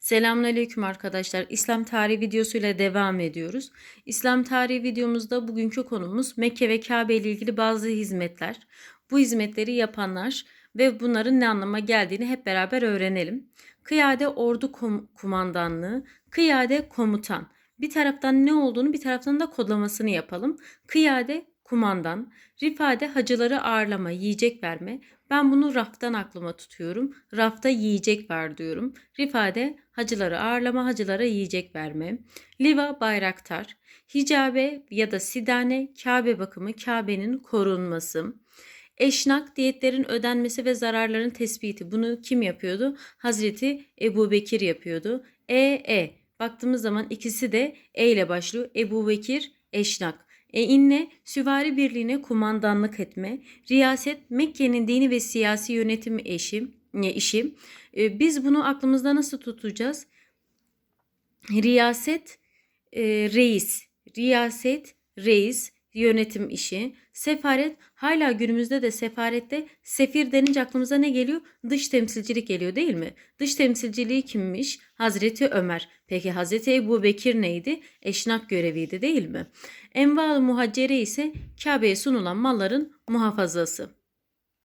Selamünaleyküm arkadaşlar. İslam tarihi videosuyla devam ediyoruz. İslam tarihi videomuzda bugünkü konumuz Mekke ve Kabe ile ilgili bazı hizmetler. Bu hizmetleri yapanlar ve bunların ne anlama geldiğini hep beraber öğrenelim. Kıyade ordu kom- kumandanlığı, kıyade komutan. Bir taraftan ne olduğunu bir taraftan da kodlamasını yapalım. Kıyade kumandan, rifade hacıları ağırlama, yiyecek verme. Ben bunu raftan aklıma tutuyorum. Rafta yiyecek ver diyorum. Rifade hacıları ağırlama, hacılara yiyecek verme. Liva bayraktar. Hicabe ya da sidane Kabe bakımı, Kabe'nin korunması. Eşnak diyetlerin ödenmesi ve zararların tespiti. Bunu kim yapıyordu? Hazreti Ebu Bekir yapıyordu. E, E. Baktığımız zaman ikisi de E ile başlıyor. Ebu Bekir, Eşnak. E inne süvari birliğine kumandanlık etme. Riyaset Mekke'nin dini ve siyasi yönetimi eşi, e, işi. E, biz bunu aklımızda nasıl tutacağız? Riyaset e, reis, riyaset reis yönetim işi, sefaret hala günümüzde de sefarette sefir denince aklımıza ne geliyor? Dış temsilcilik geliyor değil mi? Dış temsilciliği kimmiş? Hazreti Ömer. Peki Hazreti Ebu Bekir neydi? Eşnak göreviydi değil mi? Enval muhaccere ise Kabe'ye sunulan malların muhafazası.